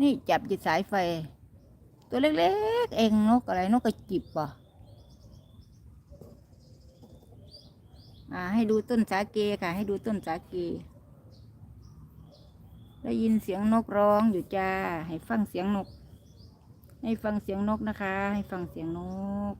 นี่จับจิตสายไฟ ตัวเล็กๆ เองนกอะไรนกกระจิบป่ะอ่าให้ดูต้นสาเกค่ะ ให้ดูต้นสาเก ได้ยินเสียงนกร้องอยู่จ้า ให้ฟังเสียงนก ให้ฟังเสียงนกนะคะ ให้ฟังเสียงนก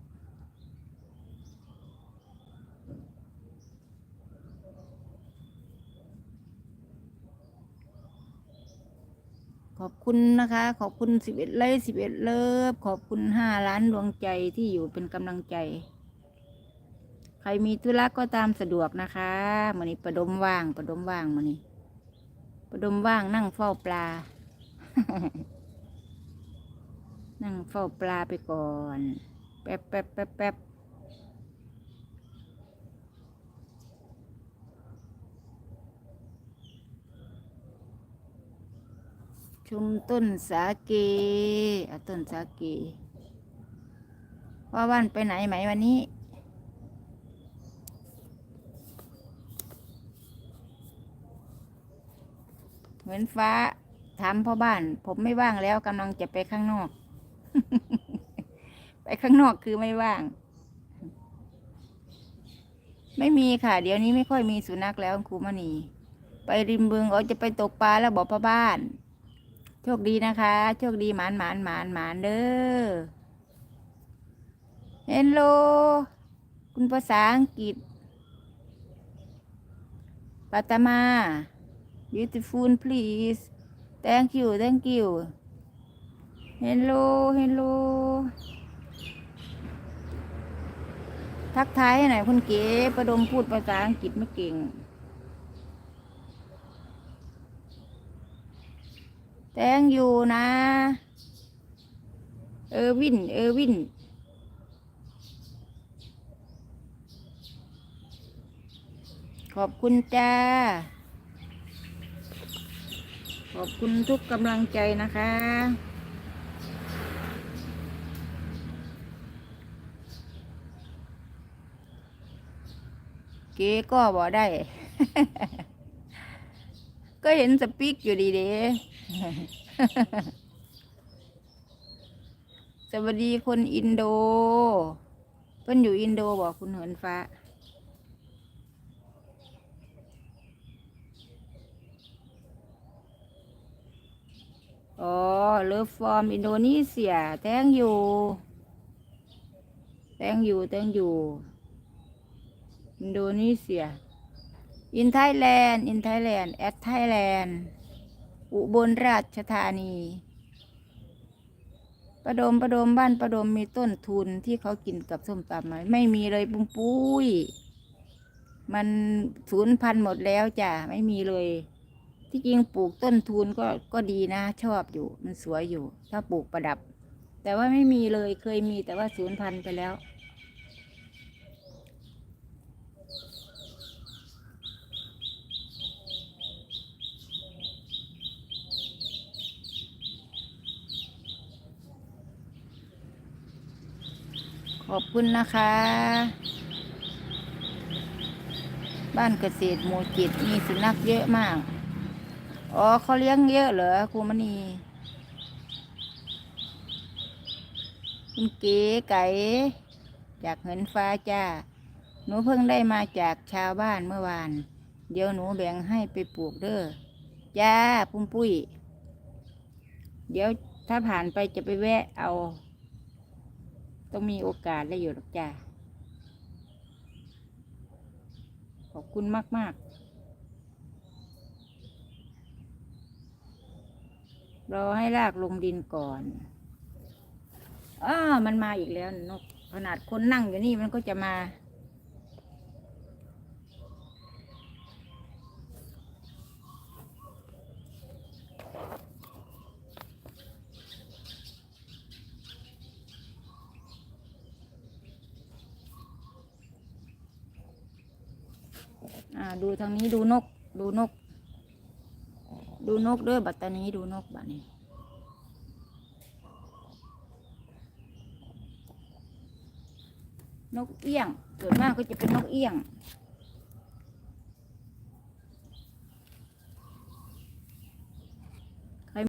ขอบคุณนะคะ ขอบคุณสิบเอ็ดไลค์สิบเอ็ดเลิฟขอบคุณห้าล้านดวงใจที่อยู่เป็นกำลังใจ ใครมีธุระก็ตามสะดวกนะคะมันนี้ประดมว่างประดมว่างมันนี้ประดมว่างนั่งเฝ้าปลา นั่งเฝ้าปลาไปก่อน แป๊บแป๊บแป๊บแป๊บ ชมต้นสาเกอะต้นสาเกว่าวันไปไหนไหมวันนี้ เหมือนฟ้าถามพ่อบ้าน ผมไม่ว่างแล้วกำลังจะไปข้างนอก ไปข้างนอกคือไม่ว่าง ไม่มีค่ะ เดี๋ยวนี้ไม่ค่อยมีสุนัขแล้วครูมณีไปริมบึงเอาจะไปตกปลาแล้วบอกพ่อบ้าน ชคดีนะคะ โชคดีหมานหมานหมานหมานเด้อเฮลโล คุณภาษาอังกฤษปัตมา beautiful please thank you thank you hello hello ทักทายให้หน่อยคุณเก๋ประดมพูดภาษาอังกฤษไม่เก่ง thank you นะ เออวิน เออวิน ขอบคุณจ้า ขอบคุณทุกกำลังใจนะคะเก๋ก็บอกได้ ก็เห็นสปีกอยู่ดีเด้ สวัสดีคนอินโด เพิ่นอยู่อินโดบอกคุณเหินฟ้า อ๋อ เลิฟฟอร์มอินโดนีเซีย แตงอยู่ แตงอยู่ แตงอยู่ อินโดนีเซีย อินไทยแลนด์ อินไทยแลนด์ แอดไทยแลนด์ อุบลราชธานีประดมประดมบ้านประดมมีต้นทุนที่เขากินกับส้มตำไหมไม่มีเลยปุ้มปุ้ย มันสูญพันหมดแล้วจ้ะไม่มีเลย ที่จริงปลูกต้นทุนก็ก็ดีนะ ชอบอยู่มันสวยอยู่ ถ้าปลูกประดับ แต่ว่าไม่มีเลยเคยมีแต่ว่าสูญพันไปแล้ว ขอบคุณนะคะ บ้านเกษตรหมู่จิตมีสุนัขเยอะมาก อ๋อเขาเลี้ยงเยอะเหรอครูมณีคุณเก๋ไก่จากเหินฟ้าจ้า หนูเพิ่งได้มาจากชาวบ้านเมื่อวาน เดี๋ยวหนูแบ่งให้ไปปลูกเด้อ จ้าปุ้มปุ้ย เดี๋ยวถ้าผ่านไปจะไปแวะเอา ต้องมีโอกาสได้อยู่หรอกจ้าขอบคุณมากมากรอให้รากลงดินก่อนอ้ามันมาอีกแล้วนกขนาดคนนั่งอยู่นี่มันก็จะมา ดูทางนี้ดูนก ดูนก ดูนกด้วยบัตตานี้ดูนกบัตนี้ นกเอี้ยงส่วนมากก็จะเป็นนกเอี้ยง